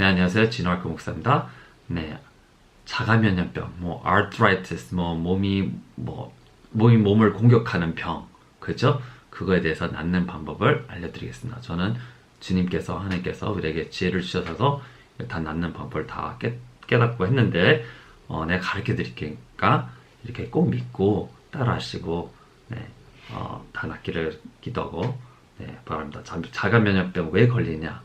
네, 안녕하세요. 진화크 목사입니다. 네, 자가면역병, 뭐, arthritis, 뭐, 몸이, 뭐, 몸이 몸을 공격하는 병, 그죠? 그거에 대해서 낫는 방법을 알려드리겠습니다. 저는 주님께서, 하나님께서 우리에게 지혜를 주셔서 다 낫는 방법을 다 깨, 깨닫고 했는데, 어, 내가 가르쳐 드릴게니까, 이렇게 꼭 믿고, 따라 하시고, 네, 어, 다 낫기를 기도하고, 네, 바랍니다. 자, 자가면역병 왜 걸리냐?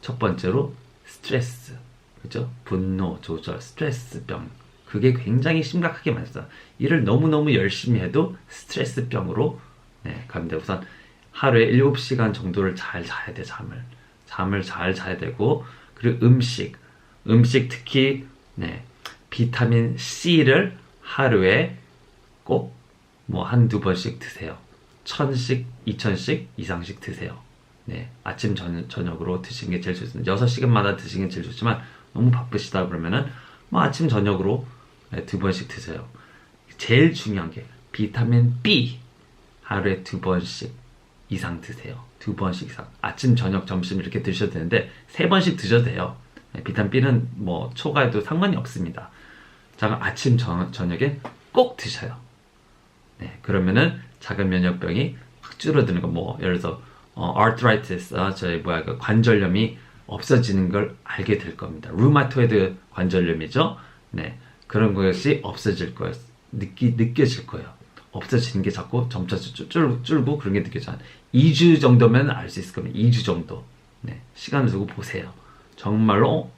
첫 번째로 스트레스, 그죠? 분노 조절, 스트레스 병. 그게 굉장히 심각하게 맞습니다. 일을 너무너무 열심히 해도 스트레스 병으로 네, 갑니다. 우선 하루에 7시간 정도를 잘 자야 돼, 잠을. 잠을 잘 자야 되고, 그리고 음식. 음식 특히, 네, 비타민 C를 하루에 꼭 뭐 한두 번씩 드세요. 천씩, 이천씩 이상씩 드세요. 네, 아침 전, 저녁으로 드시는 게 제일 좋습니다. 6시간마다 드시는 게 제일 좋지만 너무 바쁘시다 그러면은 뭐 아침 저녁으로 네, 두 번씩 드세요. 제일 중요한 게 비타민 B 하루에 두 번씩 이상 드세요. 두 번씩 이상. 아침, 저녁, 점심 이렇게 드셔도 되는데 세 번씩 드셔도 돼요. 네, 비타민 B는 뭐 초과해도 상관이 없습니다. 자, 아침, 저, 저녁에 꼭 드셔요. 네, 그러면은 작은 면역병이 확 줄어드는 거, 뭐, 예를 들어서, 어, arthritis, 아, 저희, 뭐야, 그 관절염이 없어지는 걸 알게 될 겁니다. 루마토이드 관절염이죠? 네, 그런 것이 없어질 거예요. 느끼, 느껴질 거예요. 없어지는 게 자꾸 점차 줄, 줄, 줄고 그런 게 느껴져요. 2주 정도면 알 수 있을 겁니다. 2주 정도. 네, 시간 두고 보세요. 정말로, 어,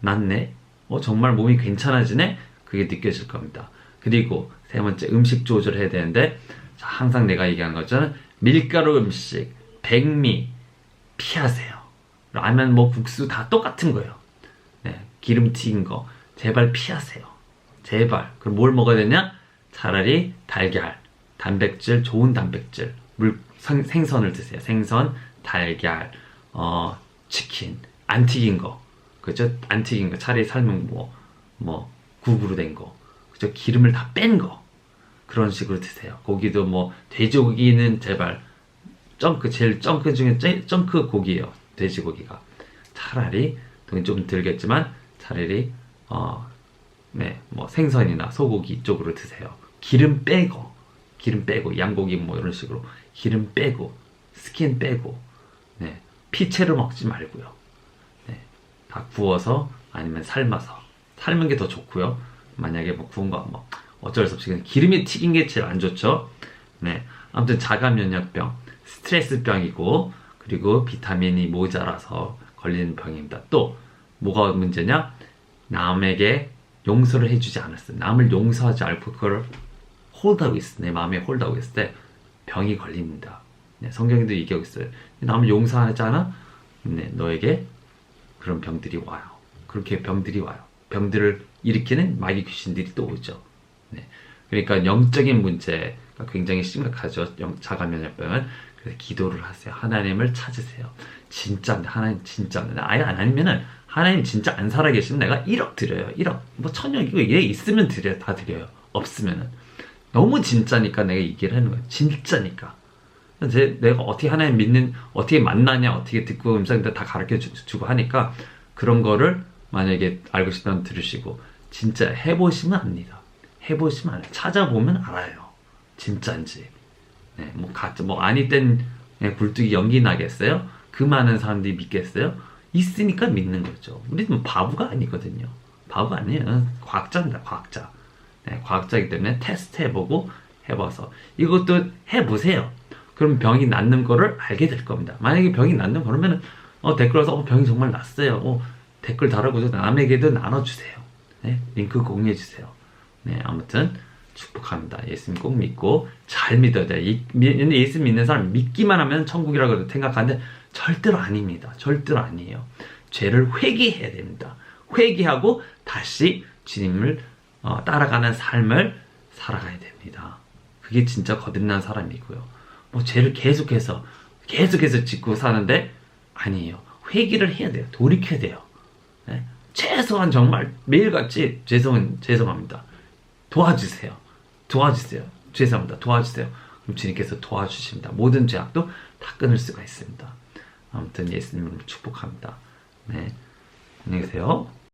낫네? 어, 정말 몸이 괜찮아지네? 그게 느껴질 겁니다. 그리고 세 번째 음식 조절해야 되는데 자, 항상 내가 얘기하는 것처럼 밀가루 음식, 백미 피하세요. 라면 뭐 국수 다 똑같은 거예요. 네, 기름 튀긴 거 제발 피하세요. 제발. 그럼 뭘 먹어야 되냐? 차라리 달걀, 단백질, 좋은 단백질, 물 생, 생선을 드세요. 생선, 달걀, 어, 치킨, 안 튀긴 거, 그죠? 안 튀긴 거 차라리 삶은 뭐, 뭐 국으로 된 거, 그죠? 기름을 다 뺀 거. 그런 식으로 드세요. 고기도 뭐 돼지고기는 제발 쩡크 제일 쩡크 중에 쩡크 고기예요. 돼지고기가 차라리 돈이 좀 들겠지만 차라리 어 네 뭐 생선이나 소고기 쪽으로 드세요. 기름 빼고 기름 빼고 양고기 뭐 이런 식으로 기름 빼고 스킨 빼고 네 피채를 먹지 말고요. 네 다 구워서 아니면 삶아서 삶은 게 더 좋고요. 만약에 뭐 구운 거 뭐 어쩔 수 없이 그냥 기름이 튀긴 게 제일 안 좋죠. 네. 아무튼 자가 면역병, 스트레스병이고 그리고 비타민이 모자라서 걸리는 병입니다. 또 뭐가 문제냐? 남에게 용서를 해주지 않았어. 남을 용서하지 않고 그걸 홀드하고 있어. 내 마음에 홀드하고 있을 때 병이 걸립니다. 네, 성경에도 얘기하고 있어요. 남을 용서하잖아? 네, 너에게 그런 병들이 와요. 그렇게 병들이 와요. 병들을 일으키는 마귀 귀신들이 또 오죠. 네. 그러니까 영적인 문제가 굉장히 심각하죠. 영, 자가면역병은. 그래서 기도를 하세요. 하나님을 찾으세요. 진짜 하나님 진짜 아예 안 아니면은 하나님 진짜 안 살아계시면 내가 1억 드려요. 1억. 뭐 천억이고 얘 있으면 드려요. 다 드려요. 없으면은 너무 진짜니까 내가 얘기를 하는 거예요. 진짜니까. 제, 내가 어떻게 하나님 믿는 어떻게 만나냐 어떻게 듣고 음성들 다 가르쳐 주고 하니까 그런 거를 만약에 알고 싶다면 들으시고 진짜 해보시면 압니다. 해보시면 알아요. 찾아보면 알아요. 진짜인지. 네, 뭐 가짜 뭐 아니 땐 네, 굴뚝이 연기 나겠어요? 그 많은 사람들이 믿겠어요? 있으니까 믿는 거죠. 우리는 바보가 아니거든요. 바보 아니에요. 과학자입니다. 과학자. 네, 과학자이기 때문에 테스트 해보고 해봐서 이것도 해보세요. 그럼 병이 낫는 거를 알게 될 겁니다. 만약에 병이 낫는 거라면 어, 댓글 와서 어, 병이 정말 낫어요. 어, 댓글 달아보죠. 남에게도 나눠주세요. 네, 링크 공유해주세요. 네, 아무튼 축복합니다. 예수님 꼭 믿고 잘 믿어야 돼요. 예수 믿는 사람 믿기만 하면 천국이라고 생각하는데 절대로 아닙니다. 절대로 아니에요. 죄를 회개해야 됩니다. 회개하고 다시 주님을 어, 따라가는 삶을 살아가야 됩니다. 그게 진짜 거듭난 사람이고요. 뭐 죄를 계속해서 계속해서 짓고 사는데 아니에요. 회개를 해야 돼요. 돌이켜야 돼요. 네? 최소한 정말 매일같이 죄송 죄송합니다. 도와주세요. 도와주세요. 죄송합니다. 도와주세요. 그럼 주님께서 도와주십니다. 모든 죄악도 다 끊을 수가 있습니다. 아무튼 예수님을 축복합니다. 네. 안녕히 계세요.